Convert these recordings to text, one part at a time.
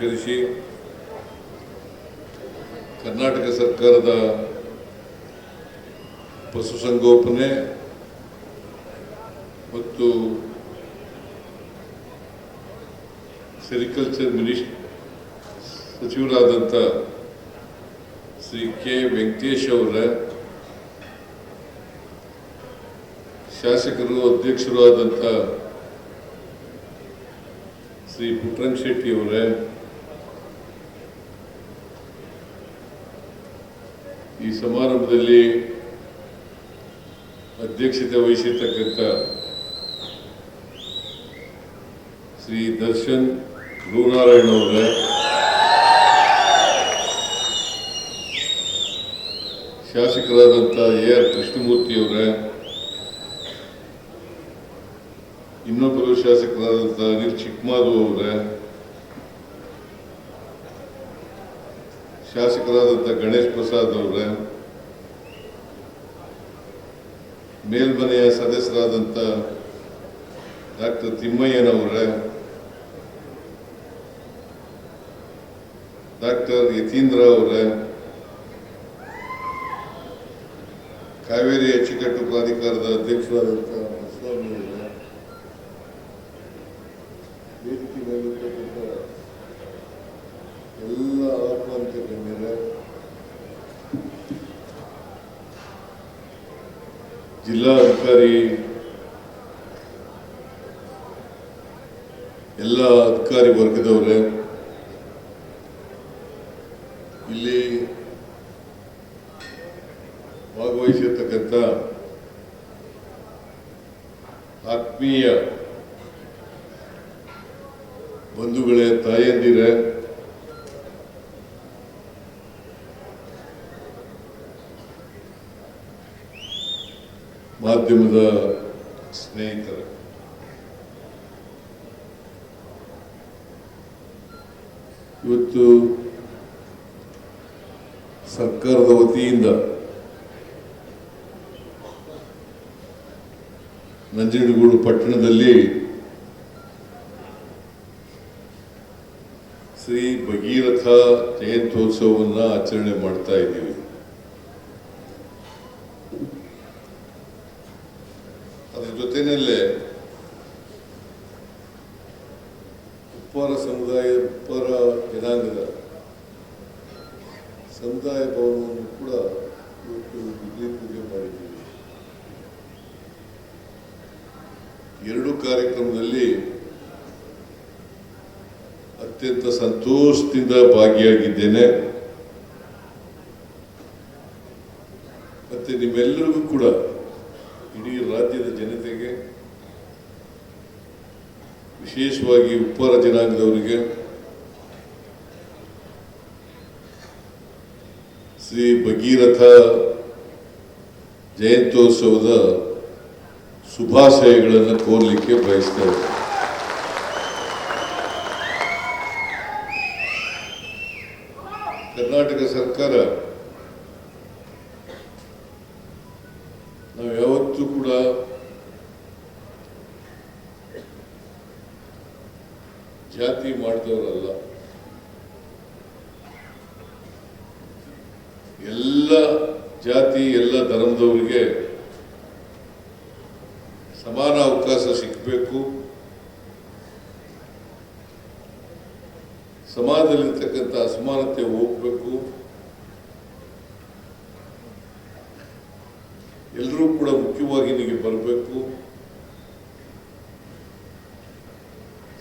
ನಮಸ್ಕರಿಸಿ ಕರ್ನಾಟಕ ಸರ್ಕಾರದ ಪಶುಸಂಗೋಪನೆ ಮತ್ತು ಸೆರಿಕಲ್ಚರ್ ಮಿನಿಸ್, ಸಚಿವರಾದಂಥ ಶ್ರೀ ಕೆ. ವೆಂಕಟೇಶ್ ಅವರ ಶಾಸಕರು, ಅಧ್ಯಕ್ಷರು ಆದಂಥ ಶ್ರೀ ಶೆಟ್ಟಿ ಈ ಸಮಾರಂಭದಲ್ಲಿ ಅಧ್ಯಕ್ಷತೆ ವಹಿಸಿರ್ತಕ್ಕಂಥ ಶ್ರೀ ದರ್ಶನ್ ಗುರುನಾರಾಯಣ ಅವರೇ, ಶಾಸಕರಾದಂಥ ಎ ಆರ್ ಕೃಷ್ಣಮೂರ್ತಿ ಅವರೇ, ಇನ್ನೊಬ್ಬರು ಶಾಸಕರಾದಂಥ ಅನಿಲ್ ಚಿಕ್ಕಮಾದು ಅವರೇ ಶಾಸಕರಾದಂಥ ಗಣೇಶ್ ಪ್ರಸಾದ್ ಅವರೇ, ಮೇಲ್ಮನೆಯ ಸದಸ್ಯರಾದಂಥ ಡಾಕ್ಟರ್ ತಿಮ್ಮಯ್ಯನವರೇ, ಡಾಕ್ಟರ್ ಯತೀಂದ್ರ ಅವರೇ ಕಾವೇರಿ ಅಚ್ಚುಕಟ್ಟು ಪ್ರಾಧಿಕಾರದ ಅಧ್ಯಕ್ಷರಾದಂಥ ಸ್ವಾಮಿ ಅವರೇ ವೇದಿಕೆ ಮೇಲಿರ್ತಕ್ಕಂಥ ಎಲ್ಲ ಆಹ್ವಾನಿತ ಅಧಿಕಾರಿ ಎಲ್ಲ ಅಧಿಕಾರಿ ವರ್ಗದವರೇ ಇಲ್ಲಿ ಭಾಗವಹಿಸಿರ್ತಕ್ಕಂಥ ಆತ್ಮೀಯ ಬಂಧುಗಳೇ ತಾಯಂದಿರೇ ಮಾಧ್ಯಮದ ಸ್ನೇಹಿತರೆ. ಇವತ್ತು ಸರ್ಕಾರದ ವತಿಯಿಂದ ನಂಜನಗೂಡು ಪಟ್ಟಣದಲ್ಲಿ ಶ್ರೀ ಭಗೀರಥ ಜಯಂತ್ಯೋತ್ಸವವನ್ನು ಆಚರಣೆ ಮಾಡ್ತಾ ಇದ್ದೀವಿ ಅದರ ಜೊತೆಯಲ್ಲೇ ಉಪ್ಪಾರ ಸಮುದಾಯ, ಉಪ್ಪಾರ ಜನಾಂಗದ ಸಮುದಾಯ ಭವನವನ್ನು ಕೂಡ ಇವತ್ತು ವಿಜಯ ಪೂಜೆ ಮಾಡಿದ್ದೀವಿ. ಎರಡು ಕಾರ್ಯಕ್ರಮದಲ್ಲಿ ಅತ್ಯಂತ ಸಂತೋಷದಿಂದ ಭಾಗಿಯಾಗಿದ್ದೇನೆ. ಮತ್ತೆ ನಿಮ್ಮೆಲ್ಲರಿಗೂ ಕೂಡ ಇಡೀ ರಾಜ್ಯದ ಜನತೆಗೆ ವಿಶೇಷವಾಗಿ ಉಪ್ಪಾರ ಜನಾಂಗದವರಿಗೆ ಶ್ರೀ ಭಗೀರಥ ಜಯಂತ್ಯೋತ್ಸವದ ಶುಭಾಶಯಗಳನ್ನು ಕೋರಲಿಕ್ಕೆ ಬಯಸ್ತೇವೆ ಕರ್ನಾಟಕ ಸರ್ಕಾರ ಎಲ್ಲ ಜಾತಿ, ಎಲ್ಲ ಧರ್ಮದವರಿಗೆ ಸಮಾನ ಅವಕಾಶ ಸಿಕ್ಕಬೇಕು ಸಮಾಜದಲ್ಲಿರ್ತಕ್ಕಂಥ ಅಸಮಾನತೆ ಹೋಗ್ಬೇಕು. ಎಲ್ಲರೂ ಕೂಡ ಮುಖ್ಯವಾಗಿ ನಿಮಗೆ ಬರಬೇಕು.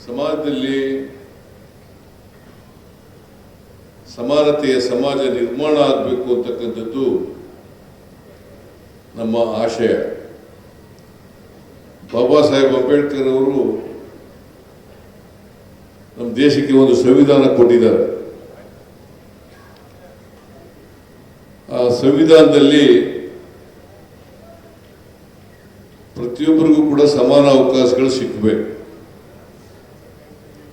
ಸಮಾಜದಲ್ಲಿ ಸಮಾನತೆಯ ಸಮಾಜ ನಿರ್ಮಾಣ ಆಗಬೇಕು ಅಂತಕ್ಕಂಥದ್ದು ನಮ್ಮ ಆಶಯ. ಬಾಬಾ ಸಾಹೇಬ್ ಅಂಬೇಡ್ಕರ್ ಅವರು ನಮ್ಮ ದೇಶಕ್ಕೆ ಒಂದು ಸಂವಿಧಾನ ಕೊಟ್ಟಿದ್ದಾರೆ. ಆ ಸಂವಿಧಾನದಲ್ಲಿ ಪ್ರತಿಯೊಬ್ಬರಿಗೂ ಕೂಡ ಸಮಾನ ಅವಕಾಶಗಳು ಸಿಕ್ಕಬೇಕು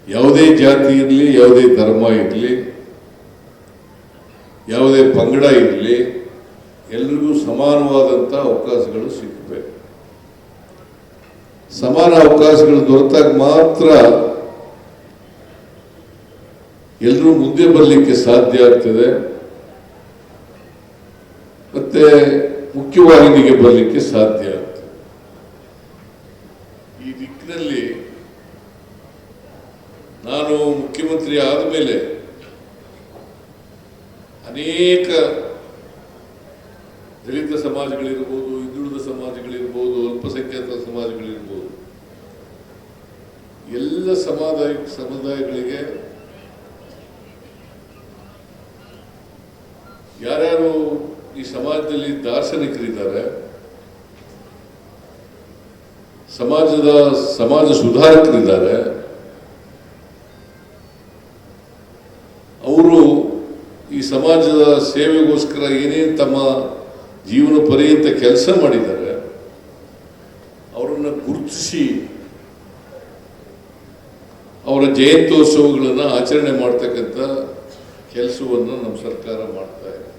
ಯಾವುದೇ ಜಾತಿ ಇರಲಿ, ಯಾವುದೇ ಧರ್ಮ ಇರಲಿ ಯಾವುದೇ ಪಂಗಡ ಇರಲಿ, ಎಲ್ರಿಗೂ ಸಮಾನವಾದಂಥ ಅವಕಾಶಗಳು ಸಿಗಬೇಕು ಸಮಾನ ಅವಕಾಶಗಳು ದೊರೆತಾಗ ಮಾತ್ರ ಎಲ್ಲರೂ ಮುಂದೆ ಬರಲಿಕ್ಕೆ ಸಾಧ್ಯ ಆಗ್ತದೆ. ಮತ್ತೆ ಮುಖ್ಯವಾಹಿನಿಗೆ ಬರಲಿಕ್ಕೆ ಸಾಧ್ಯ ಆಗ್ತದೆ. ಈ ದಿಕ್ಕಿನಲ್ಲಿ ನಾನು ಮುಖ್ಯಮಂತ್ರಿ ಆದಮೇಲೆ ಅನೇಕ ದಲಿತ ಸಮಾಜಗಳಿರ್ಬೋದು, ಹಿಂದುಳಿದ ಸಮಾಜಗಳಿರ್ಬೋದು, ಅಲ್ಪಸಂಖ್ಯಾತ ಸಮಾಜಗಳಿರ್ಬೋದು. ಎಲ್ಲ ಸಮಾದಾಯ, ಸಮುದಾಯಗಳಿಗೆ ಯಾರ್ಯಾರು ಈ ಸಮಾಜದಲ್ಲಿ ದಾರ್ಶನಿಕರಿದ್ದಾರೆ, ಸಮಾಜದ, ಸಮಾಜ ಸುಧಾರಕರಿದ್ದಾರೆ ಸಮಾಜದ ಸೇವೆಗೋಸ್ಕರ ಏನೇನು ತಮ್ಮ ಜೀವನ ಪರ್ಯಂತ ಕೆಲಸ ಮಾಡಿದ್ದಾರೆ, ಅವರನ್ನು ಗುರುತಿಸಿ ಅವರ ಜಯಂತ್ಯೋತ್ಸವಗಳನ್ನು ಆಚರಣೆ ಮಾಡ್ತಕ್ಕಂಥ ಕೆಲಸವನ್ನು ನಮ್ಮ ಸರ್ಕಾರ ಮಾಡ್ತಾ ಇದೆ.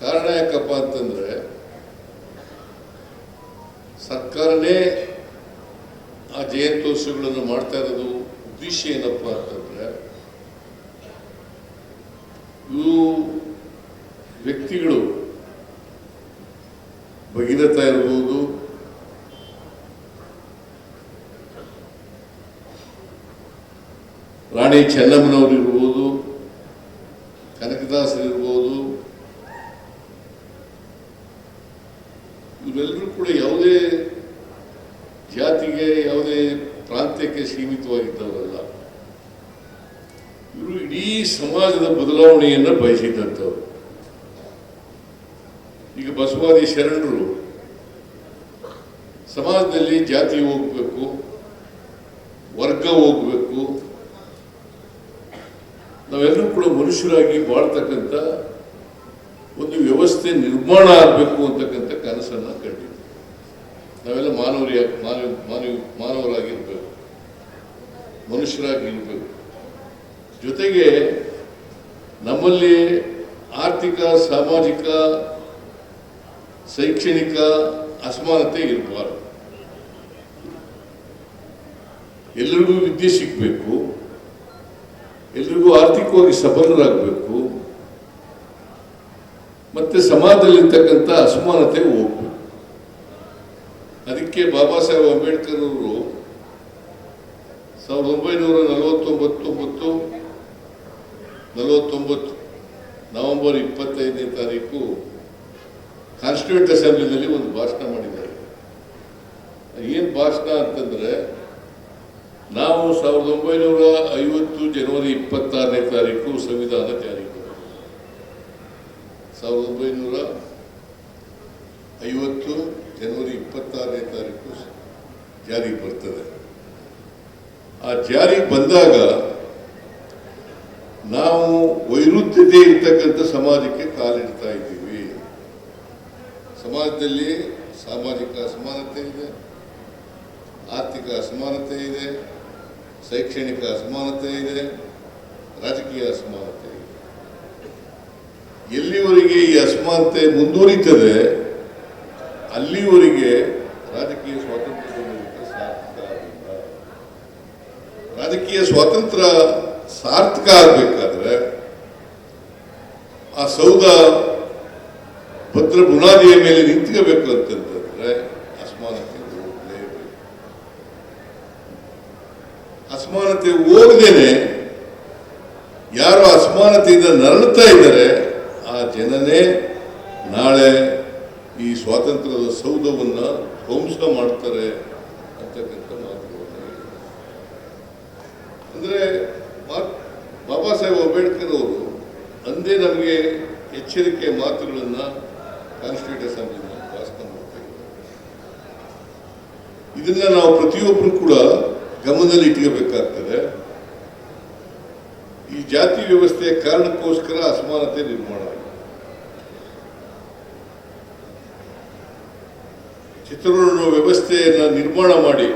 ಕಾರಣ ಯಾಕಪ್ಪ ಅಂತಂದ್ರೆ, ಸರ್ಕಾರನೇ ಆ ಜಯಂತ್ಯೋತ್ಸವಗಳನ್ನು ಮಾಡ್ತಾ ಇರೋದು ಉದ್ದೇಶ ಏನಪ್ಪ ಅಂತಂದ್ರೆ ಇವು ವ್ಯಕ್ತಿಗಳು ಭಗೀರಥ ಇರಬಹುದು ರಾಣಿ ಚೆನ್ನಮ್ಮನವರು ಬದಲಾವಣೆಯನ್ನು ಬಯಸಿದಂಥವ್ರು. ಈಗ ಬಸವಾದಿ ಶರಣರು ಸಮಾಜದಲ್ಲಿ ಜಾತಿ ಹೋಗ್ಬೇಕು, ವರ್ಗ ಹೋಗ್ಬೇಕು, ನಾವೆಲ್ಲರೂ ಕೂಡ ಮನುಷ್ಯರಾಗಿ ಬಾಳ್ತಕ್ಕಂಥ ಒಂದು ವ್ಯವಸ್ಥೆ ನಿರ್ಮಾಣ ಆಗಬೇಕು ಅಂತಕ್ಕಂಥ ಕನಸನ್ನ ಕಂಡಿದ್ದೆ ನಾವೆಲ್ಲ ಮಾನವರಿಯ, ಮಾನವ ಮಾನವ, ಮಾನವರಾಗಿರ್ಬೇಕು, ಮನುಷ್ಯರಾಗಿರ್ಬೇಕು. ಜೊತೆಗೆ ನಮ್ಮಲ್ಲಿ ಆರ್ಥಿಕ, ಸಾಮಾಜಿಕ, ಶೈಕ್ಷಣಿಕ ಅಸಮಾನತೆ ಇರಬಾರ್ದು. ಎಲ್ಲರಿಗೂ ವಿದ್ಯೆ ಸಿಗಬೇಕು. ಎಲ್ರಿಗೂ ಆರ್ಥಿಕವಾಗಿ ಸಬಲರಾಗಬೇಕು. ಮತ್ತೆ ಸಮಾಜದಲ್ಲಿರ್ತಕ್ಕಂಥ ಅಸಮಾನತೆ ಹೋಗ್ಬೇಕು. ಅದಕ್ಕೆ ಬಾಬಾ ಸಾಹೇಬ್ ಅಂಬೇಡ್ಕರ್ ಅವರು ಸಾವಿರದ ಒಂಬೈನೂರ ನಲವತ್ತೊಂಬತ್ತೊಂಬತ್ತು ನಲವತ್ತೊಂಬತ್ತು ನವೆಂಬರ್ ಇಪ್ಪತ್ತೈದನೇ ತಾರೀಕು ಕಾನ್ಸ್ಟಿಟ್ಯೂಂಟ್ ಅಸೆಂಬ್ಲಿನಲ್ಲಿ ಒಂದು ಭಾಷಣ ಮಾಡಿದ್ದಾರೆ ಏನು ಭಾಷಣ ಅಂತಂದರೆ, ನಾವು ಸಾವಿರದ ಒಂಬೈನೂರ ಐವತ್ತು ಜನವರಿ ಇಪ್ಪತ್ತಾರನೇ ತಾರೀಕು ಸಂವಿಧಾನ ಜಾರಿಗೆ. ಸಾವಿರದ ಒಂಬೈನೂರ ಐವತ್ತು ಜನವರಿ ಇಪ್ಪತ್ತಾರನೇ ತಾರೀಕು ಜಾರಿಗೆ ಬರ್ತದೆ ಆ ಜಾರಿಗೆ ಬಂದಾಗ ನಾವು ವೈರುಧ್ಯತೆ ಇರ್ತಕ್ಕಂಥ ಸಮಾಜಕ್ಕೆ ಕಾಲಿಡ್ತಾ ಇದ್ದೀವಿ. ಸಮಾಜದಲ್ಲಿ ಸಾಮಾಜಿಕ ಅಸಮಾನತೆ ಇದೆ, ಆರ್ಥಿಕ ಅಸಮಾನತೆ ಇದೆ, ಶೈಕ್ಷಣಿಕ ಅಸಮಾನತೆ ಇದೆ, ರಾಜಕೀಯ ಅಸಮಾನತೆ ಇದೆ. ಎಲ್ಲಿವರೆಗೆ ಈ ಅಸಮಾನತೆ ಮುಂದುವರಿತದೆ, ಅಲ್ಲಿವರೆಗೆ ರಾಜಕೀಯ ಸ್ವಾತಂತ್ರ್ಯ ಸಾಧ್ಯ ರಾಜಕೀಯ ಸ್ವಾತಂತ್ರ್ಯ ಸಾರ್ಥಕ ಆಗಬೇಕಾದ್ರೆ ಆ ಸೌಧ ಭದ್ರ ಬುನಾದಿಯ ಮೇಲೆ ನಿಂತ್ಕೋಬೇಕು ಅಂತಂತಂದ್ರೆ ಅಸಮಾನತೆ ಹೋಗಲೇಬೇಕು ಅಸಮಾನತೆ ಹೋಗದೇನೆ ಯಾರು ಅಸಮಾನತೆಯಿಂದ ನರಳುತ್ತಾ ಇದ್ದಾರೆ, ಆ ಜನನೇ ನಾಳೆ ಈ ಸ್ವಾತಂತ್ರ್ಯದ ಸೌಧವನ್ನ ಧ್ವಂಸ ಮಾಡ್ತಾರೆ ಅಂತಕ್ಕಂಥ ಮಾತುಗಳನ್ನು. ಅಂದ್ರೆ ಮಾ- ಬಾಬಾ ಸಾಹೇಬ್ ಅಂಬೇಡ್ಕರ್ ಅವರು ಅಂದೇ ನಮಗೆ ಎಚ್ಚರಿಕೆ ಮಾತುಗಳನ್ನು ಕಾನ್ಸ್ಟಿಟ್ಯೂಟ್ ಅಸೆಂಬ್ಲಿನ ಭಾಷಣ ಮಾಡ್ತಾ ಇದನ್ನ ನಾವು ಪ್ರತಿಯೊಬ್ಬರು ಕೂಡ ಗಮನದಲ್ಲಿ ಇಟ್ಕೋಬೇಕಾಗ್ತದೆ. ಈ ಜಾತಿ ವ್ಯವಸ್ಥೆಯ ಕಾರಣಕ್ಕೋಸ್ಕರ ಅಸಮಾನತೆ ನಿರ್ಮಾಣ ಚಿತ್ರದುರ್ಗ ವ್ಯವಸ್ಥೆಯನ್ನು ನಿರ್ಮಾಣ ಮಾಡಿ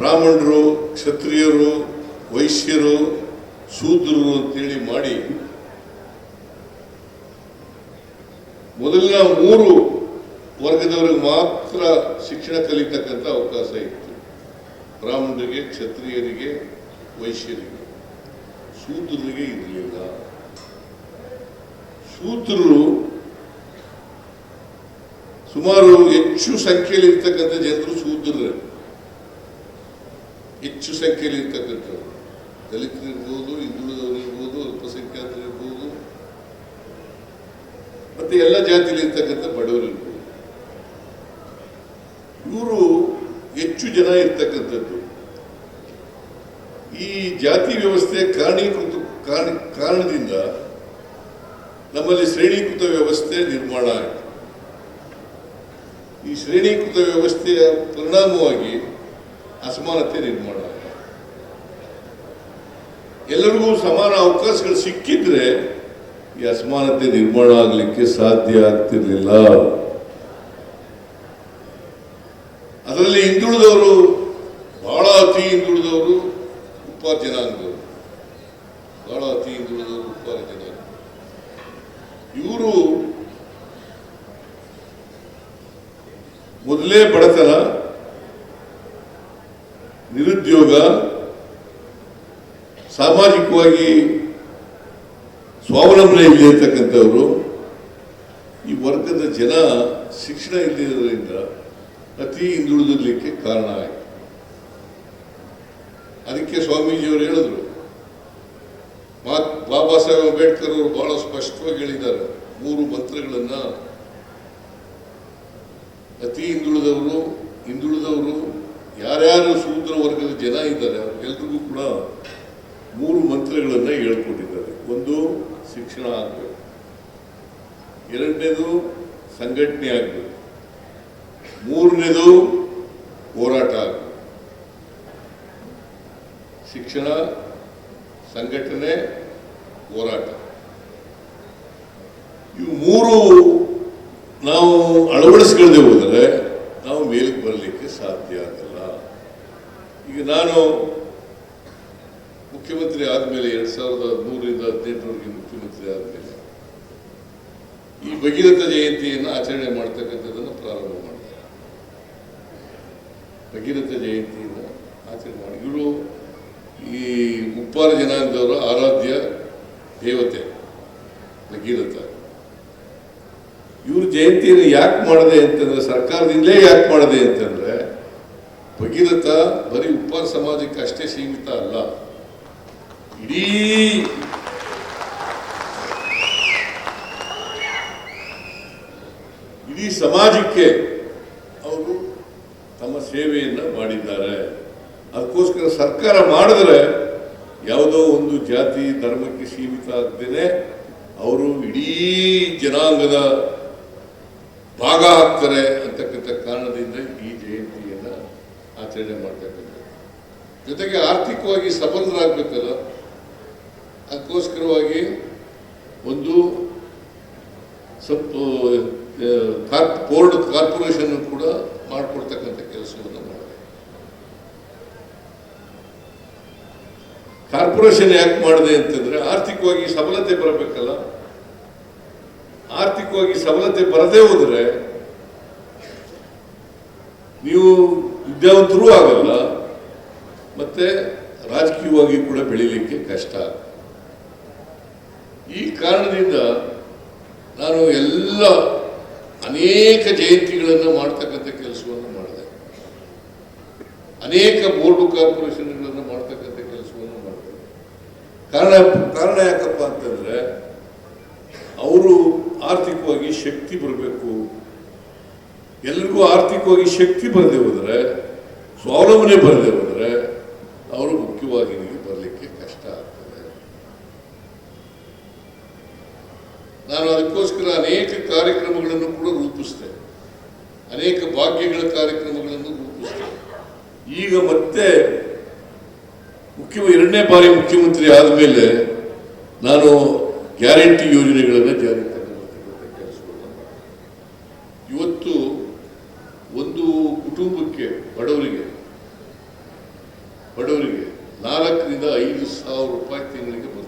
ಬ್ರಾಹ್ಮಣರು, ಕ್ಷತ್ರಿಯರು, ವೈಶ್ಯರು ಶೂದ್ರರು ಅಂತೇಳಿ ಮಾಡಿ ಮೊದಲಿನ ಮೂರು ವರ್ಗದವರಿಗೆ ಮಾತ್ರ ಶಿಕ್ಷಣ ಕಲಿತಕ್ಕಂಥ ಅವಕಾಶ ಇತ್ತು. ಬ್ರಾಹ್ಮಣರಿಗೆ, ಕ್ಷತ್ರಿಯರಿಗೆ, ವೈಶ್ಯರಿಗೆ. ಶೂದ್ರರಿಗೆ ಇರಲಿಲ್ಲ. ಶೂದ್ರರು ಸುಮಾರು ಹೆಚ್ಚು ಸಂಖ್ಯೆಯಲ್ಲಿ ಇರ್ತಕ್ಕಂಥ ಜನರು ಶೂದ್ರರು. ಹೆಚ್ಚು ಸಂಖ್ಯೆಯಲ್ಲಿ ಇರ್ತಕ್ಕಂಥವ್ರು. ದಲಿತರಿರ್ಬೋದು ಹಿಂದುಳಿದವರು ಇರ್ಬೋದು ಅಲ್ಪಸಂಖ್ಯಾತರು ಇರ್ಬೋದು ಮತ್ತೆ ಎಲ್ಲ ಜಾತಿಯಲ್ಲಿ ಇರ್ತಕ್ಕಂಥ ಬಡವರು ಇವರು ಹೆಚ್ಚು ಜನ ಇರ್ತಕ್ಕಂಥದ್ದು. ಈ ಜಾತಿ ವ್ಯವಸ್ಥೆ ಕಾರಣೀಕೃತ ಕಾರಣ ಕಾರಣದಿಂದ ನಮ್ಮಲ್ಲಿ ಶ್ರೇಣೀಕೃತ ವ್ಯವಸ್ಥೆ ನಿರ್ಮಾಣ ಆಯಿತು. ಈ ಶ್ರೇಣೀಕೃತ ವ್ಯವಸ್ಥೆಯ ಪರಿಣಾಮವಾಗಿ ಅಸಮಾನತೆ ನಿರ್ಮಾಣ ಆಯಿತು. ಎಲ್ಲರಿಗೂ ಸಮಾನ ಅವಕಾಶಗಳು ಸಿಕ್ಕಿದ್ರೆ ಈ ಅಸಮಾನತೆ ನಿರ್ಮಾಣ ಆಗಲಿಕ್ಕೆ ಸಾಧ್ಯ ಆಗ್ತಿರ್ಲಿಲ್ಲ. ಅದರಲ್ಲಿ ಹಿಂದುಳಿದವರು ಬಹಳ ಅತಿ ಹಿಂದುಳಿದವರು ಉಪ್ಪಾರ ಜನಾಂಗದವರು. ಬಹಳ ಅತಿ ಹಿಂದುಳಿದವರು ಉಪ್ಪಾರ ಜನಾಂಗ. ಇವರು ಮೊದಲೇ ಬಡತನ, ನಿರುದ್ಯೋಗ, ಸಾಮಾಜಿಕವಾಗಿ ಸ್ವಾವಲಂಬನೆ ಇರ್ತಕ್ಕಂಥವ್ರು ಈ ವರ್ಗದ ಜನ ಶಿಕ್ಷಣ ಇಲ್ಲದಿರೋದ್ರಿಂದ ಅತಿ ಹಿಂದುಳಿದಲಿಕ್ಕೆ ಕಾರಣ ಆಯಿತು. ಅದಕ್ಕೆ ಸ್ವಾಮೀಜಿಯವರು ಹೇಳಿದ್ರು ಬಾಬಾ ಸಾಹೇಬ್ ಅಂಬೇಡ್ಕರ್ ಅವರು ಬಹಳ ಸ್ಪಷ್ಟವಾಗಿ ಹೇಳಿದ್ದಾರೆ, ಮೂರು ಮಂತ್ರಗಳನ್ನ. ಅತಿ ಹಿಂದುಳಿದವರು ಹಿಂದುಳಿದವರು, ಯಾರ್ಯಾರು ಸೂತ್ರ ವರ್ಗದ ಜನ ಇದ್ದಾರೆ ಅವ್ರಿಗೆಲ್ರಿಗೂ ಕೂಡ ಮೂರು ಮಂತ್ರಗಳನ್ನ ಹೇಳ್ಕೊಟ್ಟಿದ್ದಾರೆ. ಒಂದು ಶಿಕ್ಷಣ ಆಗಬೇಕು. ಎರಡನೇದು ಸಂಘಟನೆ ಆಗಬೇಕು. ಮೂರನೇದು ಹೋರಾಟ ಆಗಬೇಕು. ಶಿಕ್ಷಣ, ಸಂಘಟನೆ, ಹೋರಾಟ. ಇವು ಮೂರು ನಾವು ಅಳವಡಿಸ್ಕೊಳ್ಳದೆ ಹೋದರೆ ನಾವು ಮೇಲಕ್ಕೆ ಬರಲಿಕ್ಕೆ ಸಾಧ್ಯ ಆಗಲ್ಲ. ಈಗ ನಾನು ಮುಖ್ಯಮಂತ್ರಿ ಆದಮೇಲೆ ಎರಡ್ ಸಾವಿರದ ಹದಿಮೂರರಿಂದ ಹದಿನೆಂಟರವರೆಗೆ ಮುಖ್ಯಮಂತ್ರಿ ಆದಮೇಲೆ ಈ ಭಗೀರಥ ಜಯಂತಿಯನ್ನು ಆಚರಣೆ ಮಾಡ್ತಕ್ಕಂಥದ್ದನ್ನು ಪ್ರಾರಂಭ ಮಾಡ್ತಾರೆ. ಭಗೀರಥ ಜಯಂತಿಯನ್ನು ಆಚರಣೆ ಮಾಡಿ. ಇವರು ಈ ಉಪ್ಪಾರ ಜನಾಂಗದವರ ಆರಾಧ್ಯ ದೇವತೆ, ಭಗೀರಥ. ಇವ್ರ ಜಯಂತಿಯನ್ನು ಯಾಕೆ ಮಾಡಿದೆ ಅಂತಂದ್ರೆ, ಸರ್ಕಾರದಿಂದಲೇ ಯಾಕೆ ಮಾಡಿದೆ ಅಂತಂದ್ರೆ, ಭಗೀರಥ ಬರೀ ಉಪ್ಪಾರ ಸಮಾಜಕ್ಕೆ ಅಷ್ಟೇ ಸೀಮಿತ ಅಲ್ಲ. ಇಡೀ ಇಡೀ ಸಮಾಜಕ್ಕೆ ಅವರು ತಮ್ಮ ಸೇವೆಯನ್ನು ಮಾಡಿದ್ದಾರೆ. ಅದಕ್ಕೋಸ್ಕರ ಸರ್ಕಾರ ಮಾಡಿದ್ರೆ ಯಾವುದೋ ಒಂದು ಜಾತಿ, ಧರ್ಮಕ್ಕೆ ಸೀಮಿತ ಆಗದೇನೆ ಅವರು ಇಡೀ ಜನಾಂಗದ ಭಾಗ ಆಗ್ತಾರೆ ಅಂತಕ್ಕಂಥ ಕಾರಣದಿಂದ ಈ ಜಯಂತಿಯನ್ನು ಆಚರಣೆ ಮಾಡ್ತಕ್ಕಂಥದ್ದು. ಜೊತೆಗೆ ಆರ್ಥಿಕವಾಗಿ ಸಬಲರಾಗಬೇಕಲ್ಲ ಅದಕ್ಕೋಸ್ಕರವಾಗಿ ಒಂದು ಸ್ವಲ್ಪ ಕಾರ್ಪ್, ಬೋರ್ಡ್ ಕಾರ್ಪೊರೇಷನ್ ಕೂಡ ಮಾಡಿಕೊಡ್ತಕ್ಕಂಥ ಕೆಲಸವನ್ನು ಮಾಡಿದೆ. ಕಾರ್ಪೊರೇಷನ್ ಯಾಕೆ ಮಾಡಿದೆ ಅಂತಂದ್ರೆ ಆರ್ಥಿಕವಾಗಿ ಸಬಲತೆ ಬರಬೇಕಲ್ಲ. ಆರ್ಥಿಕವಾಗಿ ಸಬಲತೆ ಬರದೇ ಹೋದರೆ ನೀವು ವಿದ್ಯಾವಂತರೂ ಆಗಲ್ಲ, ಮತ್ತೆ ರಾಜಕೀಯವಾಗಿ ಕೂಡ ಬೆಳಿಲಿಕ್ಕೆ ಕಷ್ಟ ಕಾರಣದಿಂದ ನಾನು ಎಲ್ಲ ಅನೇಕ ಜಯಂತಿಗಳನ್ನು ಮಾಡ್ತಕ್ಕಂಥ ಕೆಲಸವನ್ನು ಮಾಡಿದೆ. ಅನೇಕ ಬೋರ್ಡು ಕಾರ್ಪೊರೇಷನ್ಗಳನ್ನು ಮಾಡ್ತಕ್ಕಂಥ ಕೆಲಸವನ್ನು ಮಾಡಿದೆ. ಕಾರಣ ಕಾರಣ ಯಾಕಪ್ಪ ಅಂತಂದರೆ ಅವರು ಆರ್ಥಿಕವಾಗಿ ಶಕ್ತಿ ಬರಬೇಕು. ಎಲ್ರಿಗೂ ಆರ್ಥಿಕವಾಗಿ ಶಕ್ತಿ ಬರದೆ ಹೋದರೆ ಸ್ವಾವಲಂಬನೆ ಬರದೆ ಹೋದರೆ ಅವರು ಮುಖ್ಯವಾಹಿನಿಗೆ ಬರಲಿಕ್ಕೆ ಕಷ್ಟ ಆಗ್ತದೆ ನಾನು ಅದಕ್ಕೋಸ್ಕರ ಅನೇಕ ಕಾರ್ಯಕ್ರಮಗಳನ್ನು ಕೂಡ ರೂಪಿಸಿದೆ ಅನೇಕ ಭಾಗ್ಯಗಳ ಕಾರ್ಯಕ್ರಮಗಳನ್ನು ರೂಪಿಸಿದೆ ಈಗ ಮತ್ತೆ ಮುಖ್ಯ ಎರಡನೇ ಬಾರಿ ಮುಖ್ಯಮಂತ್ರಿ ಆದಮೇಲೆ ನಾನು ಗ್ಯಾರಂಟಿ ಯೋಜನೆಗಳನ್ನು ಜಾರಿಗೆ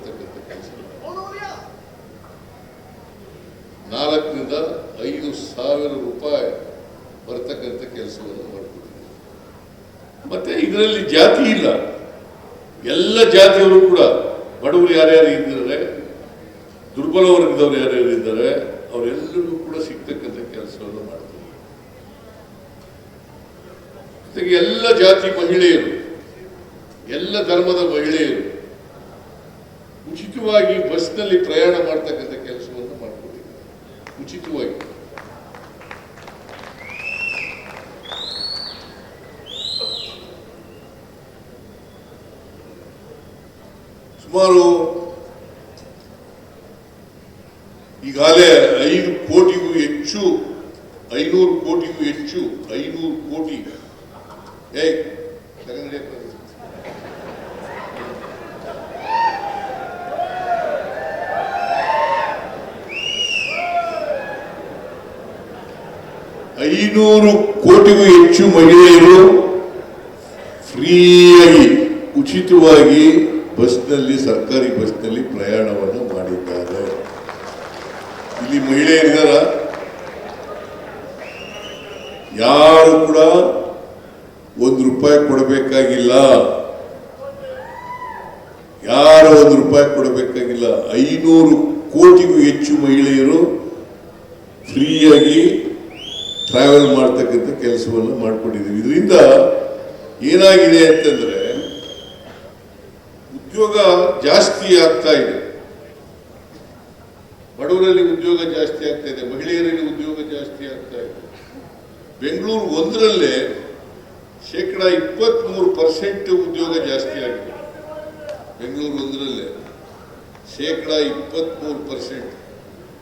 ತರತಕ್ಕಂಥ ಕೆಲಸವನ್ನು ಮಾಡಿದೆ ನಾಲ್ಕರಿಂದ ಐದು ಸಾವಿರ ರೂಪಾಯಿ ಬರ್ತಕ್ಕಂಥ ಕೆಲಸವನ್ನು ಮಾಡಿಕೊಟ್ಟಿದ್ದೀವಿ ಮತ್ತೆ ಇದರಲ್ಲಿ ಜಾತಿ ಇಲ್ಲ ಎಲ್ಲ ಜಾತಿಯವರು ಕೂಡ ಬಡವರು ಯಾರ್ಯಾರು ಇದ್ದಾರೆ ದುರ್ಬಲ ವರ್ಗದವರು ಯಾರ್ಯಾರು ಇದ್ದಾರೆ ಅವರೆಲ್ಲರಿಗೂ ಕೂಡ ಸಿಗ್ತಕ್ಕಂಥ ಕೆಲಸವನ್ನು ಮಾಡ್ತೀವಿ ಜೊತೆಗೆ ಎಲ್ಲ ಜಾತಿ ಮಹಿಳೆಯರು, ಎಲ್ಲ ಧರ್ಮದ ಮಹಿಳೆಯರು ಉಚಿತವಾಗಿ ಬಸ್ನಲ್ಲಿ ಪ್ರಯಾಣ ಮಾಡ್ತಕ್ಕಂಥ ಕೆಲಸವನ್ನು ಮಾಡಿಕೊಟ್ಟಿದ್ದಾರೆ ಉಚಿತವಾಗಿ. ಸುಮಾರು ಈಗಾಗಲೇ ಐದು ಕೋಟಿಗೂ ಹೆಚ್ಚು ಐನೂರು ಕೋಟಿಗೂ ಹೆಚ್ಚು ಐನೂರು ಕೋಟಿ ಏಯ್ ತಗೊಂಡ್ ನಡಿಯಪ್ಪ. ಐನೂರು ಕೋಟಿಗೂ ಹೆಚ್ಚು ಮಹಿಳೆಯರು ಫ್ರೀಯಾಗಿ ಉಚಿತವಾಗಿ ಬಸ್ನಲ್ಲಿ, ಸರ್ಕಾರಿ ಬಸ್ನಲ್ಲಿ ಪ್ರಯಾಣವನ್ನು ಮಾಡಿದ್ದಾರೆ. ಇಲ್ಲಿ ಮಹಿಳೆಯರಿದ್ದಾರ ಯಾರು ಕೂಡ ಒಂದು ರೂಪಾಯಿ ಕೊಡಬೇಕಾಗಿಲ್ಲ. ಯಾರು ಒಂದು ರೂಪಾಯಿ ಕೊಡಬೇಕಾಗಿಲ್ಲ. ಐನೂರು ಕೋಟಿಗೂ ಹೆಚ್ಚು ಮಹಿಳೆಯರು ಫ್ರೀಯಾಗಿ ಟ್ರಾವೆಲ್ ಮಾಡ್ತಕ್ಕಂಥ ಕೆಲಸವನ್ನು ಮಾಡ್ಕೊಂಡಿದ್ದೀವಿ. ಇದರಿಂದ ಏನಾಗಿದೆ ಅಂತಂದರೆ ಉದ್ಯೋಗ ಜಾಸ್ತಿ ಆಗ್ತಾ ಇದೆ. ಬಡವರಲ್ಲಿ ಉದ್ಯೋಗ ಜಾಸ್ತಿ ಆಗ್ತಾ ಇದೆ. ಮಹಿಳೆಯರಲ್ಲಿ ಉದ್ಯೋಗ ಜಾಸ್ತಿ ಆಗ್ತಾ ಇದೆ. ಬೆಂಗಳೂರು ಒಂದರಲ್ಲೇ ಶೇಕಡ ಇಪ್ಪತ್ಮೂರು ಪರ್ಸೆಂಟ್ ಉದ್ಯೋಗ ಜಾಸ್ತಿ ಆಗಿದೆ. ಬೆಂಗಳೂರು ಒಂದರಲ್ಲೇ ಶೇಕಡ ಇಪ್ಪತ್ಮೂರು ಪರ್ಸೆಂಟ್.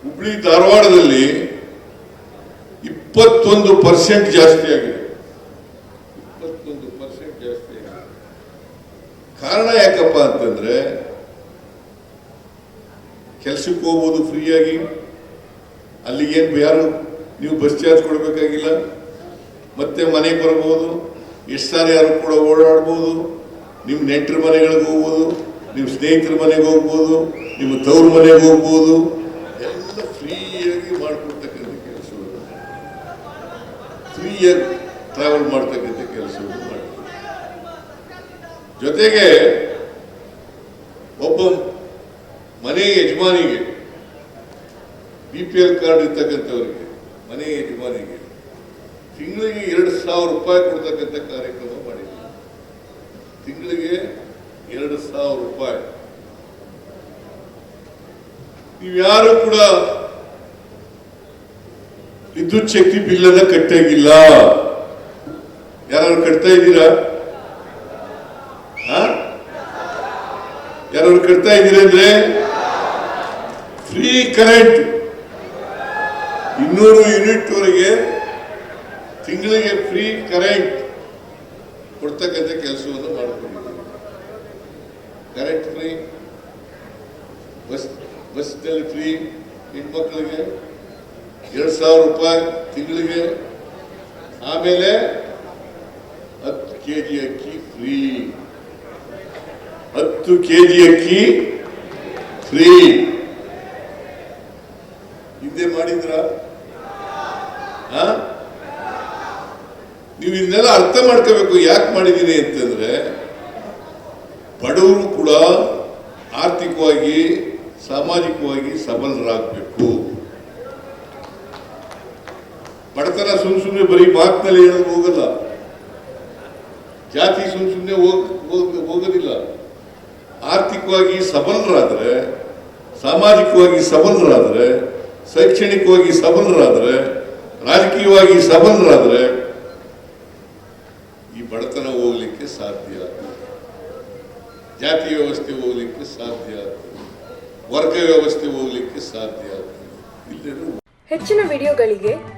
ಹುಬ್ಳಿ ಧಾರವಾಡದಲ್ಲಿ ಇಪ್ಪತ್ತೊಂದು ಪರ್ಸೆಂಟ್ ಜಾಸ್ತಿ ಆಗಿದೆ. ಇಪ್ಪತ್ತೊಂದು ಪರ್ಸೆಂಟ್ ಜಾಸ್ತಿ ಆಗಿದೆ. ಕಾರಣ ಯಾಕಪ್ಪ ಅಂತಂದ್ರೆ ಕೆಲ್ಸಕ್ಕೆ ಹೋಗ್ಬೋದು ಫ್ರೀಯಾಗಿ ಅಲ್ಲಿಗೇನು ಯಾರು ನೀವು ಬಸ್ ಚಾರ್ಜ್ ಕೊಡಬೇಕಾಗಿಲ್ಲ ಮತ್ತೆ ಮನೆಗೆ ಬರ್ಬೋದು ಎಷ್ಟು ಸಾರಿ ಯಾರು ಕೂಡ ಓಡಾಡ್ಬೋದು ನಿಮ್ಮ ನೆಂಟರ ಮನೆಗಳಿಗೆ ಹೋಗ್ಬೋದು ನಿಮ್ಮ ಸ್ನೇಹಿತರ ಮನೆಗೆ ಹೋಗ್ಬೋದು ನಿಮ್ಮ ತವ್ರ ಮನೆಗೆ ಹೋಗ್ಬೋದು ಎಲ್ಲ ಫ್ರೀಯಾಗಿ ಮಾಡಿಕೊಡ್ತಕ್ಕಂಥ ಕೆಲಸವನ್ನು ಫ್ರೀಯಾಗಿ ಟ್ರಾವೆಲ್ ಮಾಡ್ತಕ್ಕಂಥ ಕೆಲಸವನ್ನು ಜೊತೆಗೆ ಒಬ್ಬ ಮನೆ ಯಜಮಾನಿಗೆ ಬಿ ಪಿ ಎಲ್ ಕಾರ್ಡ್ ಇರ್ತಕ್ಕಂಥವ್ರಿಗೆ, ಮನೆ ಯಜಮಾನಿಗೆ ತಿಂಗಳಿಗೆ ಎರಡು ಸಾವಿರ ರೂಪಾಯಿ ಕೊಡ್ತಕ್ಕಂಥ ಕಾರ್ಯಕ್ರಮ ಮಾಡಿದ್ವಿ ತಿಂಗಳಿಗೆ ಎರಡು ಸಾವಿರ ರೂಪಾಯಿ. ನೀವ್ಯಾರು ಕೂಡ ವಿದ್ಯುತ್ ಶಕ್ತಿ ಬಿಲ್ ಬಿಲ್ಲನ್ನ ಕಟ್ಟಾಗಿಲ್ಲ. ಯಾರು ಕಟ್ತಾ ಇದ್ದೀರಾ? ಯಾರು ಕಟ್ತಾ ಇದ್ದೀರಾ ಅಂದ್ರೆ? ಫ್ರೀ ಕರೆಂಟ್ ಇನ್ನೂರು ಯೂನಿಟ್ ವರೆಗೆ ತಿಂಗಳಿಗೆ ಫ್ರೀ ಕರೆಂಟ್ ಕೊಡ್ತಕ್ಕಂಥ ಕೆಲಸವನ್ನು ಮಾಡಿಕೊಂಡಿದ್ದೀವಿ. ಕರೆಂಟ್ ಫ್ರೀ ಬಸ್ ಬಸ್ನಲ್ಲಿ ಫ್ರೀ ಹೆಣ್ಮಕ್ಳಿಗೆ ಎರಡು ಸಾವಿರ ರೂಪಾಯಿ ತಿಂಗಳಿಗೆ. ಆಮೇಲೆ ಹತ್ತು ಕೆ ಜಿ ಅಕ್ಕಿ ಫ್ರೀ. ಹತ್ತು ಕೆ ಜಿ ಅಕ್ಕಿ ಫ್ರೀ. ಹಿಂದೆ ಮಾಡಿದ್ರ? ನೀವು ಇದನ್ನೆಲ್ಲ ಅರ್ಥ ಮಾಡ್ಕೋಬೇಕು, ಯಾಕೆ ಮಾಡಿದ್ದೀನಿ ಅಂತಂದ್ರೆ, ಬಡವರು ಕೂಡ ಆರ್ಥಿಕವಾಗಿ, ಸಾಮಾಜಿಕವಾಗಿ ಸಬಲರಾಗಬೇಕು. ಬಡತನ ಸುಮ್ ಸುಮ್ಮನೆ ಬರೀ ಮಾತಿನಲ್ಲಿ ಹೇಳೋದು ಹೋಗಲ್ಲ. ಜಾತಿ ಸುಮ್ ಸುಮ್ಮನೆ ಹೋಗ್, ಹೋಗ್- ಹೋಗೋದಿಲ್ಲ. ಆರ್ಥಿಕವಾಗಿ ಸಬಲರಾದ್ರೆ, ಸಾಮಾಜಿಕವಾಗಿ ಸಬಲರಾದ್ರೆ, ಶೈಕ್ಷಣಿಕವಾಗಿ ಸಬಲರಾದ್ರೆ, ರಾಜಕೀಯವಾಗಿ ಸಬಲರಾದ್ರೆ ಈ ಬಡತನ ಹೋಗ್ಲಿಕ್ಕೆ ಸಾಧ್ಯ ಜಾತಿ ವ್ಯವಸ್ಥೆ ಹೋಗ್ಲಿಕ್ಕೆ ಸಾಧ್ಯ ವರ್ಗ ವ್ಯವಸ್ಥೆ ಹೋಗ್ಲಿಕ್ಕೆ ಸಾಧ್ಯ ಹೆಚ್ಚಿನ ವಿಡಿಯೋಗಳಿಗೆ